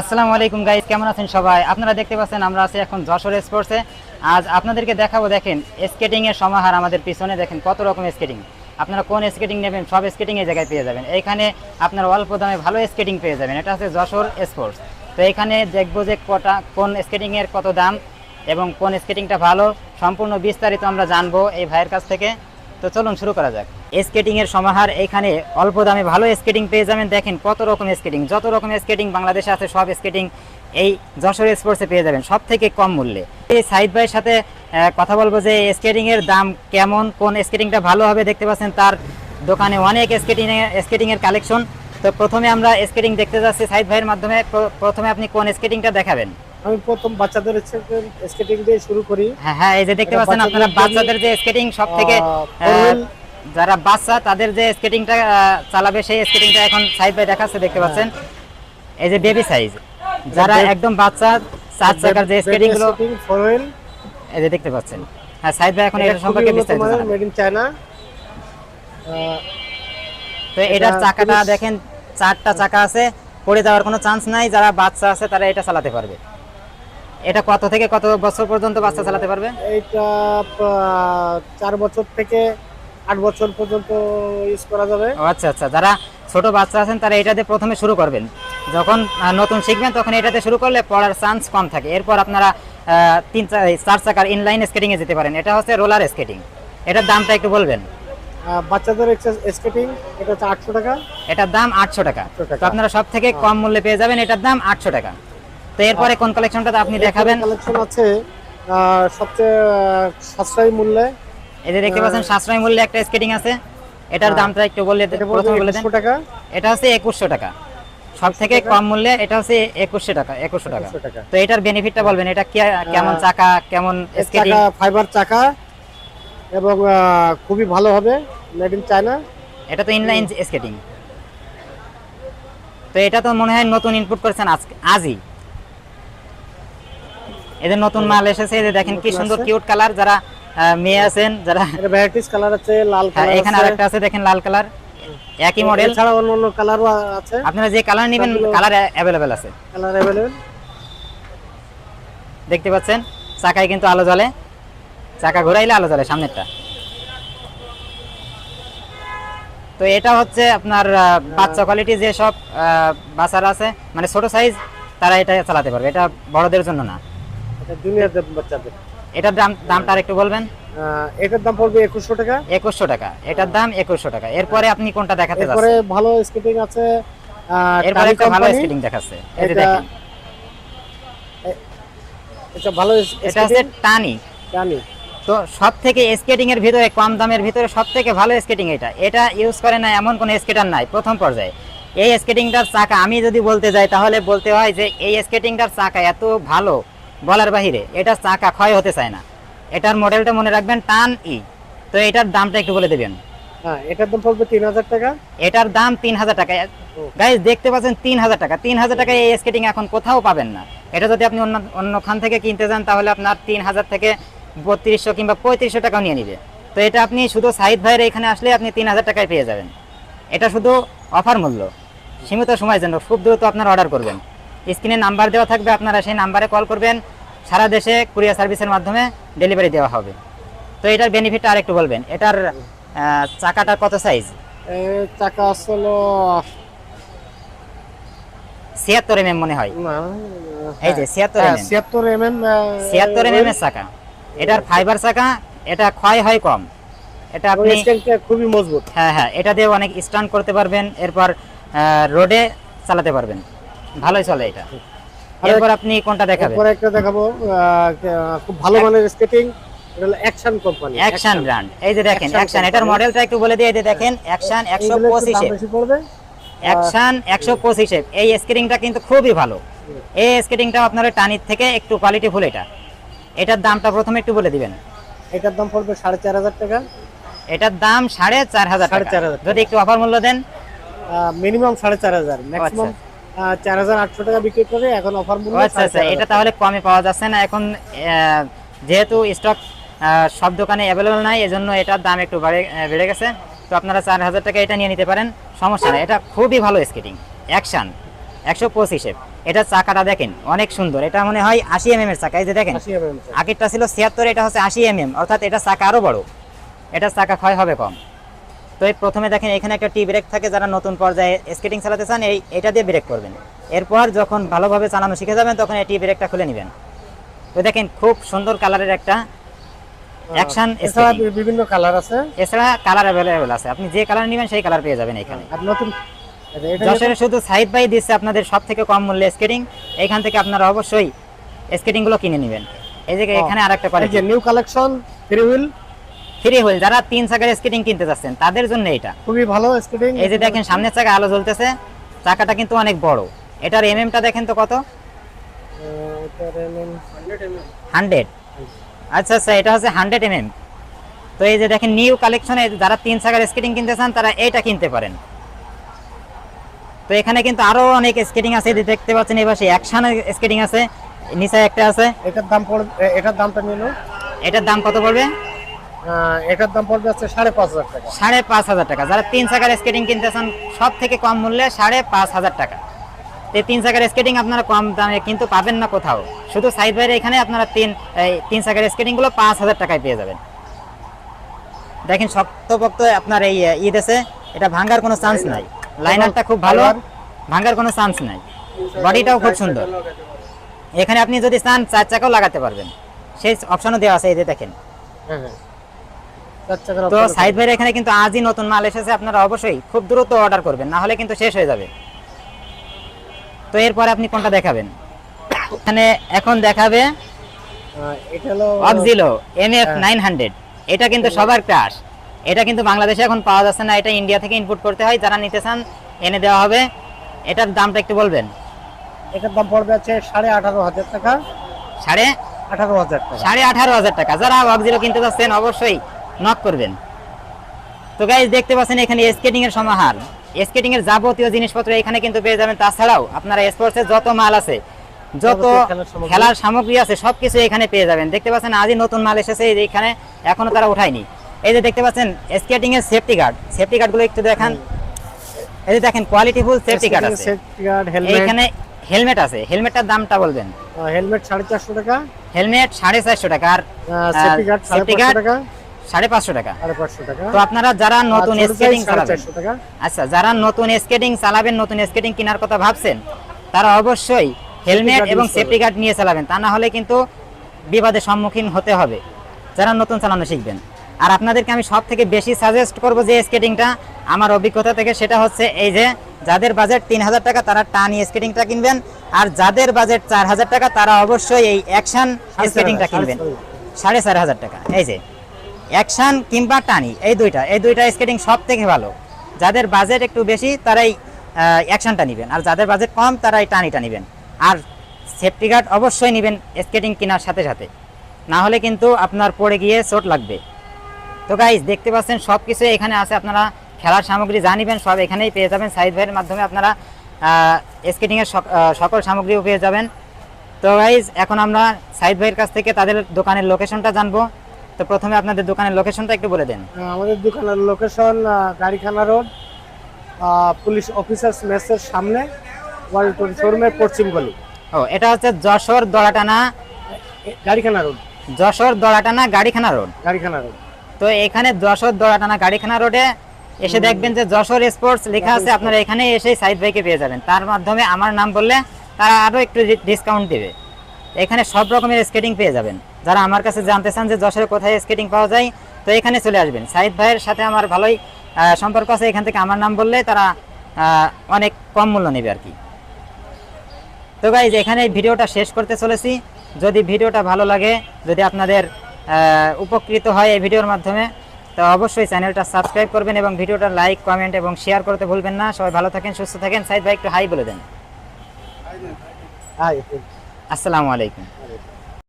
আসসালামু আলাইকুম গাইজ কেমন আছেন সবাই? আপনারা দেখতে পাচ্ছেন আমরা আছি এখন যশোর স্পোর্টসে আজ আপনাদেরকে দেখাবো, দেখেন স্কেটিংয়ের সমাহার আমাদের পিছনে, দেখেন কত রকম স্কেটিং আপনারা কোন স্কেটিং নেবেন, সব স্কেটিং এই জায়গায় পেয়ে যাবেন। এখানে আপনারা অল্প দামে ভালো স্কেটিং পেয়ে যাবেন। এটা হচ্ছে যশোর স্পোর্টস তো এখানে দেখব যে কটা, কোন স্কেটিংয়ের কত দাম এবং কোন স্কেটিংটা ভালো। সম্পূর্ণ বিস্তারিত আমরা জানব এই ভাইয়ের কাছ থেকে। তো চলুন শুরু করা যাক। স্কেটিং এর সমাহার এখানে অল্প দামে ভালো স্কেটিং পেয়ে যাবেন। দেখেন কত রকম স্কেটিং যত রকম স্কেটিং বাংলাদেশে আছে সব স্কেটিং এই যশোর স্পোর্টসে পেয়ে যাবেন সব থেকে কম মূল্যে। এই সাইদ ভাইয়ের সাথে কথা বলব যে স্কেটিং এর দাম কেমন কোন স্কেটিংটা ভালো হবে দেখতে পাচ্ছেন তার দোকানে অনেক স্কেটিং স্কেটিং এর কালেকশন তো প্রথমে আমরা স্কেটিং দেখতে যাচ্ছি সাইদ ভাইয়ের মাধ্যমে। প্রথমে আপনি কোন স্কেটিংটা দেখাবেন? আমি প্রথম বাচ্চাদের স্কেটিং দিয়ে শুরু করি। হ্যাঁ হ্যাঁ এই যে দেখতে পাচ্ছেন আপনারা বাচ্চাদের যে স্কেটিং সব থেকে যারা বাচ্চা তাদের যে স্কেটিংটা চালাবে সেই স্কেটিংটা এখন সাইড বাই দেখাচ্ছে দেখতে পাচ্ছেন। এই যে বেবি সাইজ যারা একদম বাচ্চা চার চাকার যে স্কেটিংগুলো ফোর হুইল এই যে দেখতে পাচ্ছেন। হ্যাঁ সাইড ভাই এখন এটা সম্পর্কে বিস্তারিত জানাবেন। মেড ইন চায়না তো এটার চাকাটা দেখেন চারটা চাকা আছে। পড়ে যাওয়ার কোনো চান্স নাই। যারা বাচ্চা আছে তারা এটা চালাতে পারবে। এটা কত থেকে কত বছর পর্যন্ত বাচ্চা চালাতে পারবে? আহ, চার বছর থেকে আট বছর পর্যন্ত ইউজ করা যাবে। আচ্ছা আচ্ছা। যারা ছোট বাচ্চা আছেন তারা এটাতে প্রথমে শুরু করবেন। যখন নতুন শিখবেন তখন এটাতে শুরু করলে পড়ার চান্স কম থাকে। এরপর আপনারা তিন চার চাকার ইনলাইন স্কেটিং এ যেতে পারেন। এটা হচ্ছে রোলার স্কেটিং এটার দামটা একটু বলবেন? বাচ্চাদের স্কেটিং এটা হচ্ছে আটশো টাকা। এটার দাম আটশো টাকা। তো আপনারা সব থেকে কম মূল্যে পেয়ে যাবেন এটার দাম আটশো টাকা। তো এরপরে কোন কালেকশনটা আপনি দেখাবেন? কালেকশন আছে সবচেয়ে সাশ্রয়ী মূল্যে এই যে দেখতে পাচ্ছেন সাশ্রয় মূল্যে একটা স্কেটিং আছে। এটার হ্যাঁ। দামটা একটু বললে প্রথমে বলে দেন। টাকা। এটা হচ্ছে একুশশো টাকা। সব থেকে কম মূল্যে এটা হচ্ছে একুশশো টাকা একুশশো টাকা। তো এটার বেনিফিটটা বলবেন এটা কেমন চাকা কেমন স্কেটিং ফাইবার চাকা এবং খুবই ভালো হবে মেড ইন চায়না এটা তো ইনলাইন স্কেটিং তো এটা তো মনে হয় নতুন ইনপুট করেছেন আজকে আজই। এদের নতুন মাল এসেছে যে দেখেন কি সুন্দর কিউট কালার যারা মেয়ে আছেন যারা ভ্যারাইটিস কালার আছে লাল হ্যাঁ, কালার এখানে আরেকটা আছে দেখেন লাল কালার একই মডেল এছাড়া অন্য অন্য কালারও আছে। আপনারা যে কালার নেবেন কালার অ্যাভেলেবেল আছে। কালার অ্যাভেলেবল দেখতে পাচ্ছেন? চাকায় কিন্তু আলো জ্বলে। চাকা ঘোরাইলে আলো জ্বলে সামনেরটা। তো এটা হচ্ছে আপনার বাচ্চা কোয়ালিটি যে সব বাচ্চারা আছে মানে ছোট সাইজ তারা এটা চালাতে পারবে। এটা বড়দের জন্য না। এটা জুনিয়রদের বাচ্চাদের। এটার দাম দামটা একটু বলবেন? এটার দাম পড়বে একুশশো টাকা। একুশশো টাকা। এটার দাম একুশশো টাকা। এরপরে আপনি কোনটা দেখাতে এরপরে ভালো স্কেটিং আছে এরপরে একটা ভালো স্কেটিং দেখাচ্ছে। এই দেখেন। এটা ভালো এটা হচ্ছে টানি। জানি তো সব থেকে স্কেটিং এর ভিতরে কম দামের ভিতরে সব থেকে ভালো স্কেটিং এটা। এটা ইউজ করে না এমন কোনো স্কেটার নাই প্রথম পর্যায়ে। এই স্কেটিংটার চাকা আমি যদি বলতে যাই তাহলে বলতে হয় যে এই স্কেটিংটার চাকা এত ভালো বলার বাহিরে এটার চাকা ক্ষয় হতে চায় না। এটার মডেলটা মনে রাখবেন টান ই। তো এটার দামটা একটু বলে দেবেন। হ্যাঁ এটার দাম পড়বে তিন হাজার টাকা। এটার দাম তিন হাজার টাকা। গাইজ দেখতে পাচ্ছেন তিন হাজার টাকা। তিন হাজার টাকায় এই স্কেটিং এখন কোথাও পাবেন না। এটা যদি আপনি অন্য অন্য খান থেকে কিনতে যান তাহলে আপনার তিন হাজার থেকে বত্রিশশো কিংবা পঁয়ত্রিশশো টাকাও নিয়ে নিবে। তো এটা আপনি শুধু সাইদ ভাইয়ের এখানে আসলে আপনি তিন হাজার টাকায় পেয়ে যাবেন। এটা শুধু অফার মূল্য। সীমিত সময়ের জন্য খুব দ্রুত আপনার অর্ডার করবেন। স্ক্রিনে নাম্বার দেওয়া থাকবে আপনারা সেই নাম্বারে কল করবেন। সারা দেশে কুরিয়ার সার্ভিসের মাধ্যমে ডেলিভারি দেওয়া হবে। তো এটার বেনিফিটটা আর একটু বলবেন। এটার চাকাটা কত সাইজ চাকা আসলো ছিয়াত্তর এম মনে হয়। এই যে 76 mm ছিয়াত্তর এম এম ছিয়াত্তর এম এর চাকা। এটার ফাইবার চাকা এটা ক্ষয় হয় কম। এটা আপনি খুবই মজবুত। হ্যাঁ হ্যাঁ এটা দিয়ে অনেক স্টান্ট করতে পারবেন। এরপর রোডে চালাতে পারবেন। ভালোই চলে এটা। এরপর আপনি কোনটা দেখাবেন? এরপরে একটা দেখাবো খুব ভালো মানের স্কেটিং এটা হলো অ্যাকশন কোম্পানি অ্যাকশন ব্র্যান্ড এই যে দেখেন অ্যাকশন এটার মডেলটা একটু বলে দিয়ে দেখেন অ্যাকশন একশো এইগুলো একটু দাম পঁচিশে বেশি পড়বে? অ্যাকশন একশো পঁচিশে এই স্কেটিংটা কিন্তু খুবই ভালো। এই স্কেটিংটা আপনার টানির থেকে একটু কোয়ালিটি ফুল এটা। এটার দামটা প্রথমে একটু বলে দিবেন। এটার দাম পড়বে সাড়ে চার হাজার টাকা। এটার দাম সাড়ে চার হাজার সাড়ে টাকা। চার হাজার যদি একটু অফার মূল্য দেন। মিনিমাম সাড়ে চার হাজার। ম্যাক্সিমাম চার হাজার আটশো টাকা বিক্রি করে এখন অফার মূল্য আচ্ছা আচ্ছা এটা তাহলে কমে পাওয়া যাচ্ছে না। এখন যেহেতু স্টক সব দোকানে অ্যাভেলেবল নাই এজন্য এটার দাম একটু বাড়ে বেড়ে গেছে। তো আপনারা চার হাজার টাকা এটা নিয়ে নিতে পারেন। সমস্যা নেই এটা খুবই ভালো স্কেটিং অ্যাকশন একশো পঁচিশে এটা চাকাটা দেখেন অনেক সুন্দর। এটা মনে হয় আশি এম এর চাকা এই যে দেখেন। আগেরটা ছিল ছিয়াত্তর এটা হচ্ছে আশি এম এম অর্থাৎ এটা চাকা আরও বড়। এটা চাকা ক্ষয় হবে কম। তো এই প্রথমে দেখেন এখানে একটা টি ব্রেক থাকে যারা নতুন পর্যায়ে স্কেটিং চালাতে চান এই এটা দিয়ে ব্রেক করবেন। এরপর যখন ভালোভাবে চালানো শিখে যাবেন তখন এই টি ব্রেকটা খুলে নেবেন। তো দেখেন খুব সুন্দর কালারের একটা অ্যাকশন এছাড়া বিভিন্ন কালার আছে। এছাড়া কালার অ্যাভেলেবেল আছে। আপনি যে কালার নেবেন সেই কালার পেয়ে যাবেন এখানে। নতুন যশোরে শুধু সাইড বাই দিচ্ছে আপনাদের সব থেকে কম মূল্যে স্কেটিং এখান থেকে আপনারা অবশ্যই স্কেটিংগুলো কিনে নেবেন। এই যে এখানে আরেকটা quality new collection three wheel free wheel যারা তিন চাকার স্কেটিং কিনতে যাচ্ছেন তাদের জন্য এটা। খুবই ভালো স্কেটিং এই যে দেখেন সামনের চাকা আলো জ্বলতেছে চাকাটা কিন্তু অনেক বড়। এটার এমএমটা দেখেন তো কত? হান্ড্রেড। আচ্ছা আচ্ছা এটা হচ্ছে হান্ড্রেড এমএম তো এই যে দেখেন নিউ কালেকশনে যারা তিন চাকার স্কেটিং কিনতে চান তারা এইটা কিনতে পারেন। তো এখানে কিন্তু আরও অনেক স্কেটিং আছে দেখতে পাচ্ছেন এবার সেই অ্যাকশন স্কেটিং আছে নিচে একটা আছে। এটার দাম পড়বে এটার দামটা নিল। এটার দাম কত পড়বে? এটার দাম পড়বে হচ্ছে সাড়ে পাঁচ হাজার টাকা। সাড়ে পাঁচ হাজার টাকা। যারা তিন চাকার স্কেটিং কিনতে চান সব থেকে কম মূল্যে সাড়ে পাঁচ হাজার টাকা। তো এই তিন চাকার স্কেটিং আপনারা কম দামে কিন্তু পাবেন না কোথাও। শুধু সাইড বাইরে এখানে আপনারা তিন তিন চাকার স্কেটিংগুলো পাঁচ হাজার টাকায় পেয়ে যাবেন। দেখেন শক্তপোক্ত আপনার এই ঈদ আছে এটা ভাঙার কোনো চান্স নাই। লাইনারটা খুব ভালো ভাঙার কোনো চান্স নাই। বডিটাও খুব সুন্দর। এখানে আপনি যদি চান চার চাকাও লাগাতে পারবেন। সেই অপশনও দেওয়া আছে এই যে দেখেন হ্যাঁ হ্যাঁ চার চাকার তো আছে। ভাইয়ের এখানে কিন্তু আজই নতুন মাল এসেছে আপনারা অবশ্যই খুব দ্রুত অর্ডার করবেন না হলে কিন্তু শেষ হয়ে যাবে। তো এরপরে আপনি কোনটা দেখাবেন? এখানে এখন দেখাবে এটা হলো অক্সিলো এম এফ হ্যাঁ। নাইন হান্ড্রেড এটা কিন্তু সবার ক্রাশ এটা কিন্তু বাংলাদেশে এখন পাওয়া যাচ্ছে না এটা ইন্ডিয়া থেকে ইনপুট করতে হয় যারা নিতে চান এনে দেওয়া হবে। এটার দামটা একটু বলবেন? এটার দাম পড়বে আছে সাড়ে আঠারো হাজার টাকা। সাড়ে আঠারো হাজার টাকা। সাড়ে আঠারো হাজার টাকা। যারা অক্সিলো কিনতে চাচ্ছেন অবশ্যই নক করবেন। তো গাইজ দেখতে পাচ্ছেন এখানে স্কেটিং এর সমাহার। স্কেটিং এর যাবতীয় জিনিসপত্র এখানে কিন্তু পেয়ে যাবেন। তাছাড়াও আপনারা স্পোর্টসের যত মাল আছে যত খেলার সামগ্রী। আছে সবকিছু এখানে পেয়ে যাবেন। দেখতে পাচ্ছেন আজই নতুন মাল এসেছে এখানে এখনও তারা উঠায়নি। এই যে দেখতে পাচ্ছেন স্কেটিং এর সেফটি গার্ড সেফটি গার্ডগুলো একটু দেখান। এই যে দেখেন কোয়ালিটিফুল সেফটি গার্ড আছে। সেফটি গার্ড হেলমেট এইখানে হেলমেট আছে। হেলমেটটার দামটা বলবেন। হেলমেট সাড়ে চারশো টাকা। হেলমেট সাড়ে চারশো টাকা। আর সেফটি গার্ড সাড়ে safety পাঁচশো guard টাকা। সাড়ে পাঁচশো টাকা। সাড়ে তো আপনারা যারা নতুন স্কেটিং চালাবেন আচ্ছা যারা নতুন স্কেটিং চালাবেন নতুন স্কেটিং কেনার কথা ভাবছেন তারা অবশ্যই হেলমেট এবং সেফটি গার্ড নিয়ে চালাবেন তা না হলে কিন্তু বিবাদের সম্মুখীন হতে হবে। যারা নতুন চালানো শিখবেন। আর আপনাদেরকে আমি সব থেকে বেশি সাজেস্ট করব যে স্কেটিংটা আমার অভিজ্ঞতা থেকে সেটা হচ্ছে এই যে যাদের বাজেট তিন হাজার টাকা তারা টানি স্কেটিংটা কিনবেন। আর যাদের বাজেট চার হাজার টাকা তারা অবশ্যই এই অ্যাকশন স্কেটিংটা কিনবেন। সাড়ে চার হাজার টাকা। এই যে অ্যাকশন কিংবা টানি, এই দুইটা এই দুইটা স্কেটিং সব থেকে ভালো। যাদের বাজেট একটু বেশি, তারাই অ্যাকশনটা নেবেন। আর যাদের বাজেট কম, তারাই টানিটা নেবেন। আর সেফটি গার্ড অবশ্যই নেবেন স্কেটিং কেনার সাথে সাথে। না হলে কিন্তু আপনার পড়ে গিয়ে চোট লাগবে। তো গাইজ দেখতে পাচ্ছেন সব কিছু এখানে আছে। আপনারা খেলার সামগ্রী যা নেবেন, সব এখানেই পেয়ে যাবেন। সাইদ ভাইয়ের মাধ্যমে আপনারা স্কেটিংয়ের সকল সামগ্রীও পেয়ে যাবেন। তো গাইজ এখন আমরা সাইদ ভাইয়ের কাছ থেকে তাদের দোকানের লোকেশনটা জানব। তো প্রথমে আপনাদের দোকানের লোকেশনটা একটু বলে দেন। আমাদের দোকানের location Garikhana road police officers মেসের সামনে ওয়ালটন শোরুমের পশ্চিম গলি। ও এটা হচ্ছে Jessore Daratana Garikhana road. Jessore Daratana Garikhana road. Garikhana road. তো এখানে যশোর দড়াটানা গাড়িখানা রোডে এসে দেখবেন যে যশোর স্পোর্টস লেখা আছে আপনারা এখানে এসে সাইড বাইকে পেয়ে যাবেন। তার মাধ্যমে আমার নাম বললে তারা আরও একটু ডিসকাউন্ট দেবে। এখানে সব রকমের স্কেটিং পেয়ে যাবেন। যারা আমার কাছে জানতে চান যে যশোরে কোথায় স্কেটিং পাওয়া যায় তো এখানে চলে আসবেন। সাইদ ভাইয়ের সাথে আমার ভালোই সম্পর্ক আছে। এখান থেকে আমার নাম বললে তারা অনেক কম মূল্য নেবে আর কি। তো গাইজ এখানে ভিডিওটা শেষ করতে চলেছি। যদি ভিডিওটা ভালো লাগে যদি আপনাদের উপকৃত হয় এই ভিডিওর মাধ্যমে তো অবশ্যই চ্যানেলটা সাবস্ক্রাইব করবেন এবং ভিডিওটা লাইক কমেন্ট এবং শেয়ার করতে ভুলবেন না। সবাই ভালো থাকেন সুস্থ থাকেন। সাইদ ভাই একটু হাই বলে দেন। আসসালামু আলাইকুম